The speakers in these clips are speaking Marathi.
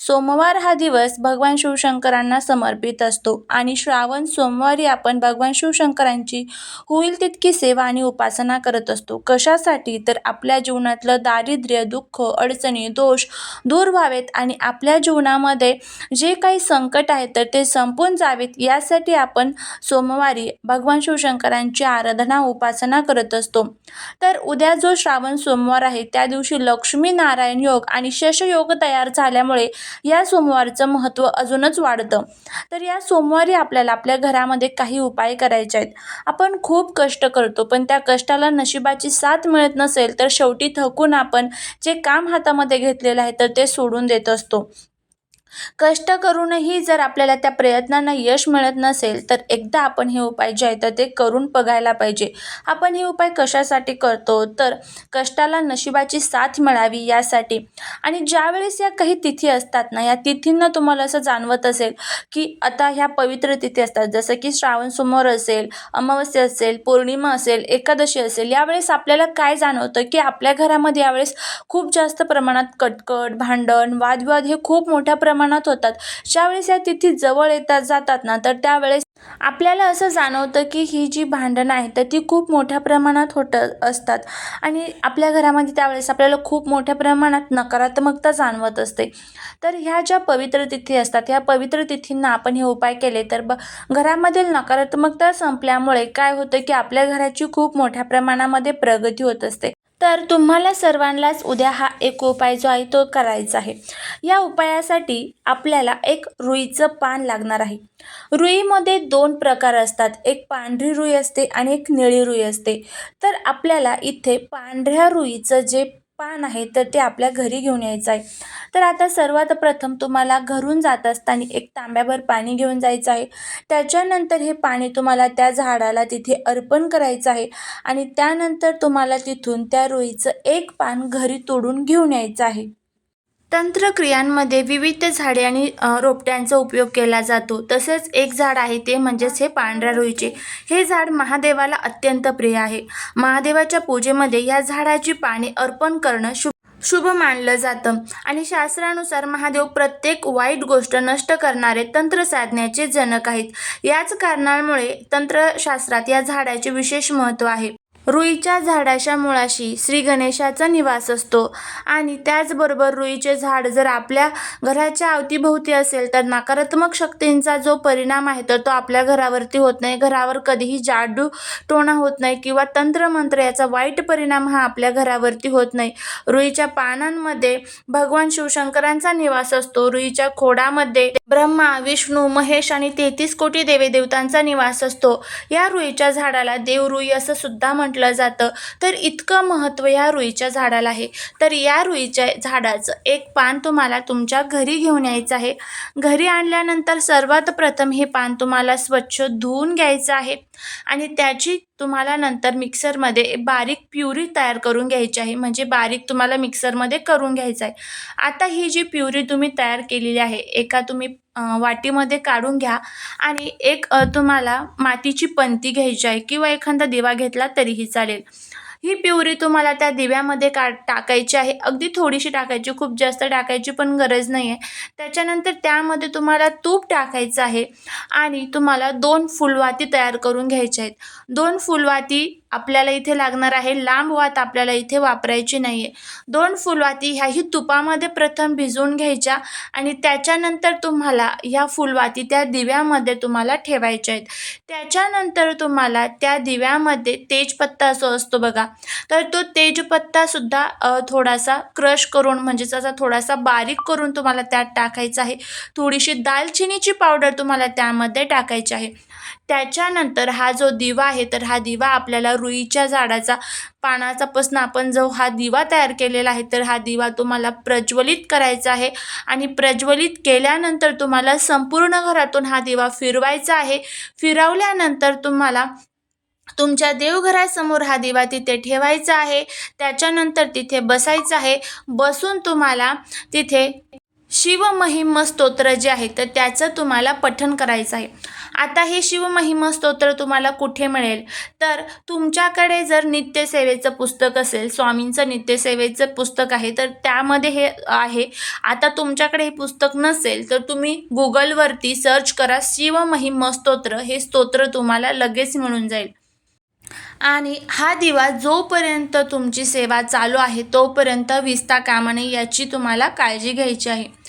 सोमवार हा दिवस भगवान शिवशंकरांना समर्पित असतो आणि श्रावण सोमवारी आपण भगवान शिवशंकरांची होईल तितकी सेवा आणि उपासना करत असतो. कशासाठी? तर आपल्या जीवनातलं दारिद्र्य दुःख अडचणी दोष दूर व्हावेत आणि आपल्या जीवनामध्ये जे काही संकट आहे तर ते संपून जावेत. यासाठी आपण सोमवारी भगवान शिवशंकरांची आराधना उपासना करत असतो. तर उद्या जो श्रावण सोमवार आहे त्या दिवशी लक्ष्मी नारायण योग आणि शशयोग तयार झाल्यामुळे या सोमवारचं महत्त्व अजूनच वाढतं. तर या सोमवारी आपल्याला आपल्या घरामध्ये काही उपाय करायचे आहेत. आपण खूप कष्ट करतो पण त्या कष्टाला नशिबाची साथ मिळत नसेल तर शेवटी थकून आपण जे काम हातामध्ये घेतलेलं आहे तर ते सोडून देत असतो. कष्ट करूनही जर आपल्याला त्या प्रयत्नांना यश मिळत नसेल तर एकदा आपण हे उपाय जे आहे तर ते करून बघायला पाहिजे. आपण हे उपाय कशासाठी करतो? तर कष्टाला नशिबाची साथ मिळावी यासाठी. आणि ज्यावेळेस या काही तिथी असतात ना या तिथींना तुम्हाला असं जाणवत असेल की आता ह्या पवित्र तिथी असतात जसं की श्रावण सोमवार असेल अमावस्या असेल पौर्णिमा असेल एकादशी असेल यावेळेस आपल्याला काय जाणवतं की आपल्या घरामध्ये यावेळेस खूप जास्त प्रमाणात कटकट भांडण वादविवाद हे खूप मोठ्या प्रमाणात प्रमाणात होतात. ज्यावेळेस या तिथी जवळ येतात जातात ना तर त्यावेळेस आपल्याला असं जाणवतं की ही जी भांडणं आहेत तर ती खूप मोठ्या प्रमाणात होत असतात. आणि आपल्या घरामध्ये त्यावेळेस आपल्याला खूप मोठ्या प्रमाणात नकारात्मकता जाणवत असते. तर ह्या ज्या पवित्र तिथी असतात ह्या पवित्र तिथींना आपण हे उपाय केले तर ब घरामधील नकारात्मकता संपल्यामुळे काय होतं की आपल्या घराची खूप मोठ्या प्रमाणामध्ये प्रगती होत असते. तर तुम्हाला सर्वांनाच उद्या हा एक उपाय जो आहे तो करायचा आहे. या उपायासाठी आपल्याला एक रुईचं पान लागणार आहे. रुईमध्ये दोन प्रकार असतात. एक पांढरी रुई असते आणि एक निळी रुई असते. तर आपल्याला इथे पांढऱ्या रुईचं जे पान आहे तर ते आपल्या घरी घेऊन यायचं आहे. तर आता सर्वात प्रथम तुम्हाला घरून जात असताना एक तांब्याभर पाणी घेऊन जायचं आहे. त्याच्यानंतर हे पाणी तुम्हाला त्या झाडाला तिथे अर्पण करायचं आहे. आणि त्यानंतर तुम्हाला तिथून त्या रोईचं एक पान घरी तोडून घेऊन यायचं आहे. तंत्रक्रियांमध्ये विविध झाडे आणि रोपट्यांचा उपयोग केला जातो. तसेच एक झाड आहे ते म्हणजेच हे पांढऱ्या रुईचे. हे झाड महादेवाला अत्यंत प्रिय आहे. महादेवाच्या पूजेमध्ये या झाडाची पाने अर्पण करणं शुभ शुभ मानलं जातं. आणि शास्त्रानुसार महादेव प्रत्येक वाईट गोष्ट नष्ट करणारे तंत्र साधण्याचे जनक आहेत. याच कारणामुळे तंत्रशास्त्रात या झाडाचे विशेष महत्त्व आहे. रुईच्या झाडाच्या मुळाशी श्री गणेशाचा निवास असतो. आणि त्याचबरोबर रुईचे झाड जर आपल्या घराच्या अवतीभोवती असेल तर नकारात्मक शक्तींचा जो परिणाम आहे तर तो आपल्या घरावरती होत नाही. घरावर कधीही जाडू टोणा होत नाही किंवा तंत्रमंत्र याचा वाईट परिणाम हा आपल्या घरावरती होत नाही. रुईच्या पानांमध्ये भगवान शिवशंकरांचा निवास असतो. रुईच्या खोडामध्ये ब्रह्मा विष्णू महेश आणि तेहतीस कोटी देवीदेवतांचा निवास असतो. या रुईच्या झाडाला देवरुई असं सुद्धा म्हटलं जातं. तर इतकं महत्त्व या रुईच्या झाडाला आहे. तर या रुईच्या झाडाचं एक पान तुम्हाला तुमच्या घरी घेऊन यायचं आहे. घरी आणल्यानंतर सर्वात प्रथम हे पान तुम्हाला स्वच्छ धुवून घ्यायचं आहे. आणि त्याची तुम्हाला नंतर मिक्सरमध्ये बारीक प्युरी तयार करून घ्यायची आहे. म्हणजे बारीक तुम्हाला मिक्सरमध्ये करून घ्यायचं आहे. आता ही जी प्युरी तुम्ही तयार केलेली आहे एका तुम्ही वाटीमध्ये काढून घ्या. आणि एक तुम्हाला मातीची पंती घ्यायची आहे किंवा एखादा दिवा घेतला तरीही चालेल. ही प्युरी तुम्हाला त्या दिव्यामध्ये का टाकायची आहे. अगदी थोडीशी टाकायची खूप जास्त टाकायची पण गरज नाही आहे त्याच्यानंतर त्यामध्ये तुम्हाला तूप टाकायचं आहे आणि तुम्हाला दोन फुलवाती तयार करून घ्यायच्या आहेत. दोन फुलवाती आपल्याला इथे लागणार आहे. लांब वात आपल्याला इथे वापरायची नाही आहे दोन फुलवाती ह्याही तुपामध्ये प्रथम भिजवून घ्यायच्या आणि त्याच्यानंतर तुम्हाला ह्या फुलवाती त्या दिव्यामध्ये तुम्हाला ठेवायच्या आहेत. त्याच्यानंतर तुम्हाला त्या दिव्यामध्ये तेजपत्ता असो असतो बघा तर तो तेजपत्तासुद्धा थोडासा क्रश करून म्हणजेच असा थोडासा बारीक करून तुम्हाला त्यात टाकायचा आहे. थोडीशी दालचिनीची पावडर तुम्हाला त्यामध्ये टाकायची आहे. त्याच्यानंतर हा जो दिवा आहे तर हा दिवा आपल्याला रुईच्या झाडाचा पानाचापासून आपण जो हा दिवा तयार केलेला आहे तर हा दिवा तुम्हाला प्रज्वलित करायचा आहे. आणि प्रज्वलित केल्यानंतर तुम्हाला संपूर्ण घरातून हा दिवा फिरवायचा आहे. फिरवल्यानंतर तुम्हाला तुमच्या देवघरासमोर हा दिवा तिथे ठेवायचा आहे. त्याच्यानंतर तिथे बसायचं आहे. बसून तुम्हाला तिथे शिवमहिम स्तोत्र जे आहे तर त्याचं तुम्हाला पठन करायचं आहे. आता हे शिवमहिम स्तोत्र तुम्हाला कुठे मिळेल? तर तुमच्याकडे जर नित्यसेवेचं पुस्तक असेल स्वामींचं नित्यसेवेचं पुस्तक आहे तर त्यामध्ये हे आहे. आता तुमच्याकडे हे पुस्तक नसेल तर तुम्ही गुगलवरती सर्च करा शिवमहिम स्तोत्र हे स्तोत्र तुम्हाला लगेच मिळून जाईल. आणि हा दिवा जोपर्यंत तुमची सेवा चालू आहे तोपर्यंत विस्ता कामा नये याची तुम्हाला काळजी घ्यायची आहे.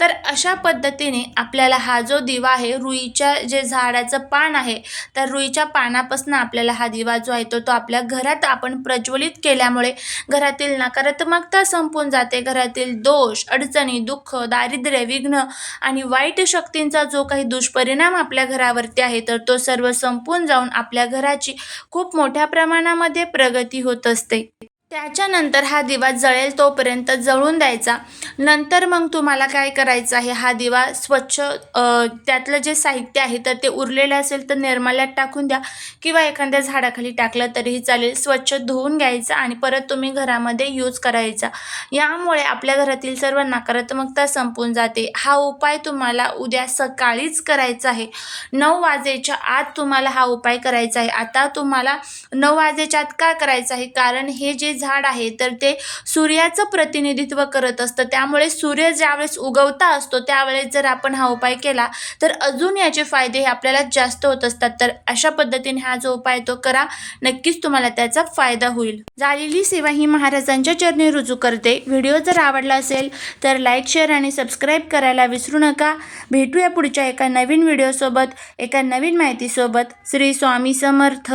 तर अशा पद्धतीने आपल्याला हा जो दिवा आहे रुईच्या जे झाडाचं पान आहे तर रुईच्या पानापासून आपल्याला हा दिवा जो आहे तो तो आपल्या घरात आपण प्रज्वलित केल्यामुळे घरातील नकारात्मकता संपून जाते. घरातील दोष अडचणी दुःख दारिद्र्य विघ्न आणि वाईट शक्तींचा जो काही दुष्परिणाम आपल्या घरावरती आहे तर तो सर्व संपून जाऊन आपल्या घराची खूप मोठ्या प्रमाणामध्ये प्रगती होत असते. त्याच्यानंतर हा दिवा जळेल तोपर्यंत जळून द्यायचा. नंतर मग तुम्हाला काय करायचं आहे? हा दिवा स्वच्छ त्यातलं जे साहित्य आहे तर ते उरलेलं असेल तर निर्माल्यात टाकून द्या. किंवा एखाद्या झाडाखाली टाकलं तरीही चालेल. स्वच्छ धुवून घ्यायचं आणि परत तुम्ही घरामध्ये यूज करायचा. यामुळे आपल्या घरातील सर्व नकारात्मकता संपून जाते. हा उपाय तुम्हाला उद्या सकाळीच करायचा आहे. नऊ वाजेच्या आत तुम्हाला हा उपाय करायचा आहे. आता तुम्हाला नऊ वाजेच्या आत का करायचं आहे? कारण हे जे झाड आहे तर ते सूर्याचं प्रतिनिधित्व करत असतं. त्यामुळे सूर्य ज्यावेळेस उगवता असतो त्यावेळेस जर आपण हा उपाय केला तर अजून याचे फायदे हे आपल्याला जास्त होत असतात. तर अशा पद्धतीने हा जो उपाय तो करा. नक्कीच तुम्हाला त्याचा फायदा होईल. झालेली सेवा ही महाराजांच्या चरणी रुजू करते. व्हिडिओ जर आवडला असेल तर लाईक शेअर आणि सबस्क्राईब करायला विसरू नका. भेटूया पुढच्या एका नवीन व्हिडिओसोबत एका नवीन माहितीसोबत. श्री स्वामी समर्थ.